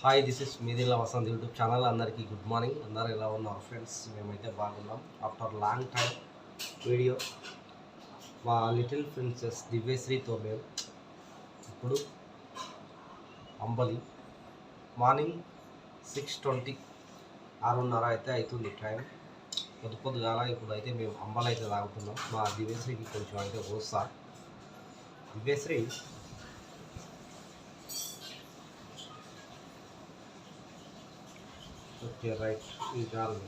Hi this is మీదిల్లా Vasanth YouTube channel అందరికీ good morning అందరూ ఎలా ఉన్నారు ఫ్రెండ్స్ మేమైతే బాగున్నాం. ఆఫ్టర్ లాంగ్ టైం వీడియో మా లిటిల్ ప్రిన్సెస్ దివ్యశ్రీతో మేము ఇప్పుడు అంబలి. మార్నింగ్ సిక్స్ ట్వంటీ ఆరున్నర అయితే అవుతుంది టైం పొద్దు పొద్దుగాల ఇప్పుడు అయితే మేము అంబలి అయితే తాగుతున్నాం మా దివ్యశ్రీకి కొంచెం అయితే ఓసా దివ్యశ్రీ ఓకే రైట్ ఈ చాలు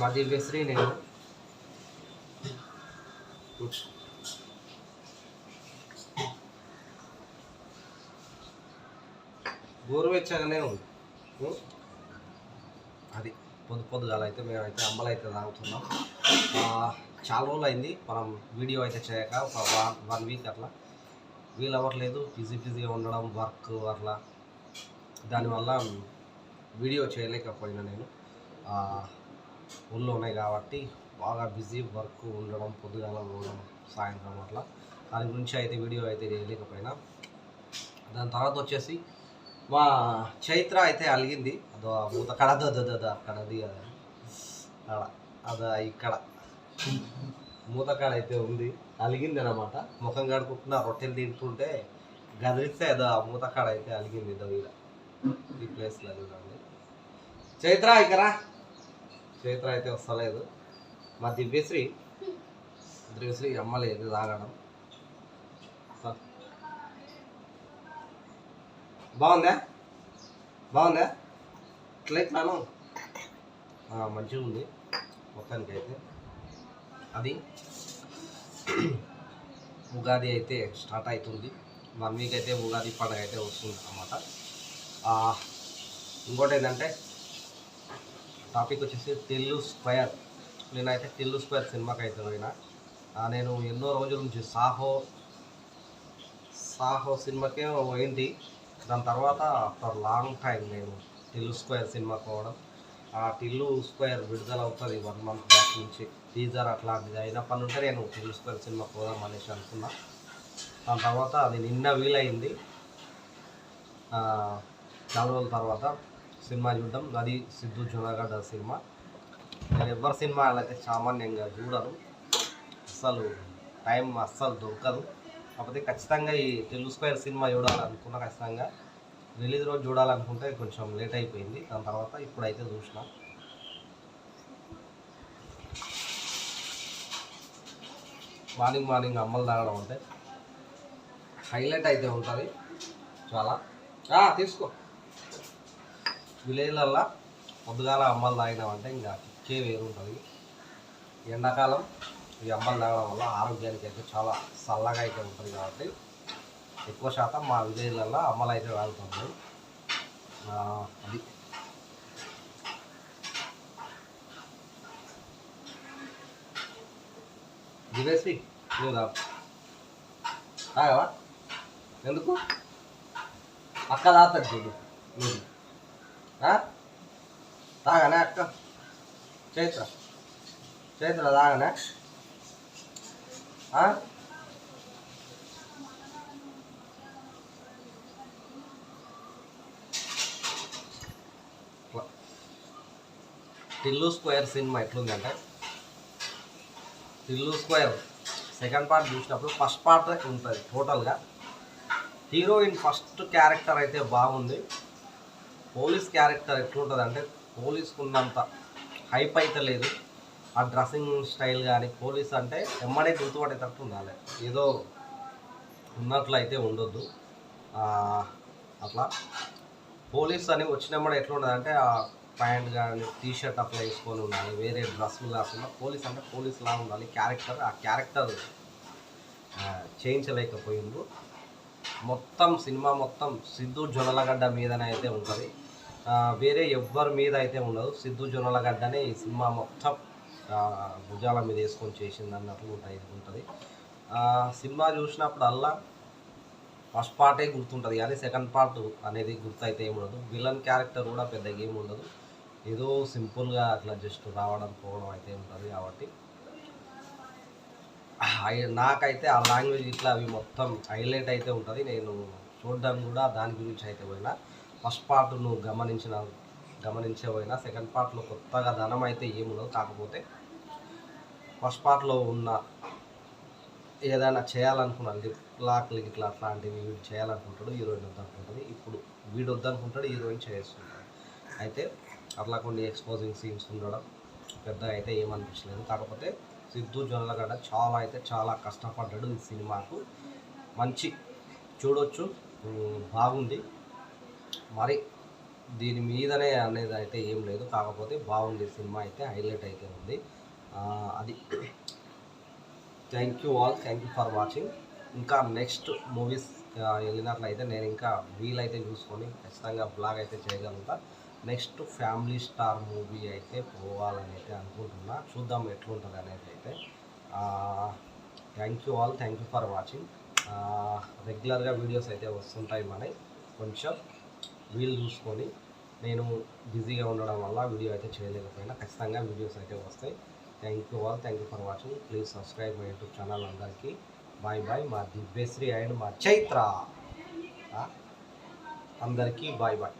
మా వెస్రీ నేను. గోరువెచ్చగానే ఉంది. అది పొద్దు పొద్దుగాల అయితే మేమైతే అమ్మలైతే తాగుతున్నాం. చాలా రోజులు అయింది మనం వీడియో అయితే చేయక ఒక వన్ వన్ వీక్ అట్లా. వీలు అవ్వట్లేదు బిజీ బిజీగా ఉండడం వర్క్ అట్లా. దానివల్ల వీడియో చేయలేకపోయినా నేను. ఊళ్ళో ఉన్నాయి కాబట్టి బాగా బిజీ వర్క్ ఉండడం పొద్దుగాల పోవడం సాయంత్రం అట్లా. దాని గురించి అయితే వీడియో అయితే చేయలేకపోయినా. దాని తర్వాత వచ్చేసి మా చైత్ర అయితే అలిగింది. అదో మూత కడ కడది అక్కడ అది అదా ఇక్కడ మూత కాడ అయితే ఉంది. అలిగింది అనమాట ముఖం కడుకుంటున్న రొట్టెలు తింటుంటే గదిలిస్తే అదో మూత కాడ అయితే అలిగింది ఇదో ఈడ ఈ చైత్ర ఇకరా చైత్ర అయితే వస్తలేదు. మా దివ్యశ్రీ దివ్యశ్రీ అమ్మలేదు తాగడం బాగుందా? బాగుందా? ఇట్లా మంచిగా ఉంది. మొత్తానికి అయితే అది. ఉగాది అయితే స్టార్ట్ అవుతుంది. వన్ వీక్ అయితే ఉగాది పండుగ అయితే వస్తుంది అన్నమాట. ఇంకోటి ఏంటంటే టాపిక్ వచ్చేసి టిల్లు స్క్వేర్. నేనైతే తెల్లు స్క్వేర్ సినిమాకి అయితే పోయినా నేను ఎన్నో రోజుల నుంచి సాహో సాహో సినిమాకే పోయింది దాని తర్వాత ఆఫ్టర్ లాంగ్ టైం నేను టిల్లు స్క్వేర్ సినిమా పోవడం. ఆ టిల్లు స్క్వేర్ విడుదల అవుతుంది వన్ మంత్ బ్యాక్ నుంచి. టీజర్ అట్లాంటిది అయినప్పటి నుండి నేను టిల్లు స్క్వేర్ సినిమా పోదాం అనేసి అనుకున్నా. దాని తర్వాత అది నిన్న వీలైంది. చాలా రోజుల తర్వాత సినిమా చూడడం. అది సిద్ధు జునాగఢ్ సినిమా. నేను ఎవరి సినిమా అయితే సామాన్యంగా చూడను. అస్సలు టైం అస్సలు దొరకదు. కాకపోతే ఖచ్చితంగా ఈ తెలుగు స్క్వేర్ సినిమా చూడాలనుకున్నా ఖచ్చితంగా రిలీజ్ రోజు చూడాలనుకుంటే కొంచెం లేట్ అయిపోయింది. దాని తర్వాత ఇప్పుడైతే చూసిన. మార్నింగ్ మార్నింగ్ అమ్మలు తాగడం అంటే హైలైట్ అయితే ఉంటుంది. చాలా. తీసుకో. విలేజ్లల్లో పొద్దుగాల అమ్మలు తాగినామంటే ఇంకా కిక్కే వేరు ఉంటుంది ఎండాకాలం ఈ అమ్మలు తాగడం వల్ల ఆరోగ్యానికి అయితే చాలా చల్లగా అయితే ఉంటుంది కాబట్టి ఎక్కువ శాతం మా విలేజ్లల్లో అమ్మలు అయితే తాగుతుంది అది. దివేసి నువ్వు తాగవా? ఎందుకు? అక్క తాగుతుంది చూడు. నువ్వు తాగనే అక్క. చైత్ర చైత్ర తాగనే. ఆ? టిల్లు స్క్వేర్ సినిమా ఎట్లుందంటే టిల్లు స్క్వేర్ సెకండ్ పార్ట్ చూసినప్పుడు ఫస్ట్ పార్ట్ ఉంటుంది టోటల్గా. హీరోయిన్ ఫస్ట్ క్యారెక్టర్ అయితే బాగుంది. పోలీస్ క్యారెక్టర్ ఎట్లుంటుంది అంటే పోలీస్కి ఉన్నంత హైప్ అయితే లేదు. ఆ డ్రెస్సింగ్ స్టైల్ కానీ పోలీస్ అంటే ఎమ్మడే గుర్తుపడేటట్టు ఉండాలి. ఏదో ఉన్నట్లు అయితే ఉండొద్దు అట్లా. పోలీస్ అని వచ్చినప్పుడు ఎట్లుండదు అంటే ఆ ప్యాంట్ కానీ టీ షర్ట్ అట్లా వేసుకొని ఉండాలి. వేరే డ్రెస్సులు కాకుండా పోలీస్ అంటే పోలీస్ లా ఉండాలి. క్యారెక్టర్ ఆ క్యారెక్టర్ చేయించలేకపోయిండు మొత్తం సినిమా మొత్తం సిద్ధు జొన్నలగడ్డ మీదనే అయితే ఉంటుంది. వేరే ఎవ్వరి మీద అయితే ఉండదు. సిద్ధు జొన్నలగడ్డనే ఈ సినిమా మొత్తం భుజాల మీద వేసుకొని చేసింది అన్నట్లు ఉంటుంది. ఉంటుంది సినిమా చూసినప్పుడల్లా ఫస్ట్ పార్టే గుర్తుంటుంది కానీ సెకండ్ పార్ట్ అనేది గుర్తయితే ఏమి ఉండదు. విలన్ క్యారెక్టర్ కూడా పెద్దగా ఏమి ఉండదు. ఏదో సింపుల్గా అట్లా జస్ట్ రావడం పోవడం అయితే ఉంటుంది కాబట్టి. నాకైతే ఆ లాంగ్వేజ్ ఇట్లా అవి మొత్తం హైలైట్ అయితే ఉంటుంది. నేను చూడడానికి కూడా దాని గురించి అయితే పోయినా. ఫస్ట్ పార్ట్ నువ్వు గమనించిన గమనించేవైనా సెకండ్ పార్ట్లో కొత్తగా ధనం అయితే ఏముండదు కాకపోతే ఫస్ట్ పార్ట్లో ఉన్న ఏదైనా చేయాలనుకున్నాను లిక్ ఇట్లా అట్లాంటివి వీడు చేయాలనుకుంటాడు హీరోయిన్ వద్దనుకుంటుంది ఇప్పుడు వీడు వద్దనుకుంటాడు హీరోయిన్ చేస్తుంటాడు అయితే అట్లా కొన్ని ఎక్స్పోజింగ్ సీన్స్ ఉండడం పెద్దగా అయితే ఏమనిపించలేదు కాకపోతే సిద్ధు జొన్నలగడ్డ చాలా అయితే చాలా కష్టపడ్డాడు ఈ సినిమాకు. మంచి చూడొచ్చు. బాగుంది. మరి దీని మీదనే అనేది అయితే ఏం లేదు. కాకపోతే బాగుంది సినిమా అయితే హైలైట్ అయితే ఉంది. అది thank you all thank you for watching. ఇంకా నెక్స్ట్ మూవీస్ వెళ్ళినట్లయితే నేను ఇంకా వీలైతే చూసుకొని ఖచ్చితంగా బ్లాగ్ అయితే చేయగలుగుతా. నెక్స్ట్ ఫ్యామిలీ స్టార్ మూవీ అయితే పోవాలని అయితే అనుకుంటున్నా. చూద్దాం ఎట్లుంటుంది అనేది అయితే. Thank you all thank you for watching. రెగ్యులర్గా వీడియోస్ అయితే వస్తుంటాయి మనకి. కొంచెం వీలు చూసుకొని నేను బిజీగా ఉండడం వల్ల వీడియో అయితే చేయలేకపోయినా ఖచ్చితంగా వీడియోస్ అయితే వస్తాయి. Thank you all thank you for watching please subscribe my YouTube channel అందరికీ. బాయ్ బాయ్ మా దివ్యశ్రీ అండ్ మా చైత్ర. అందరికీ బాయ్ బాయ్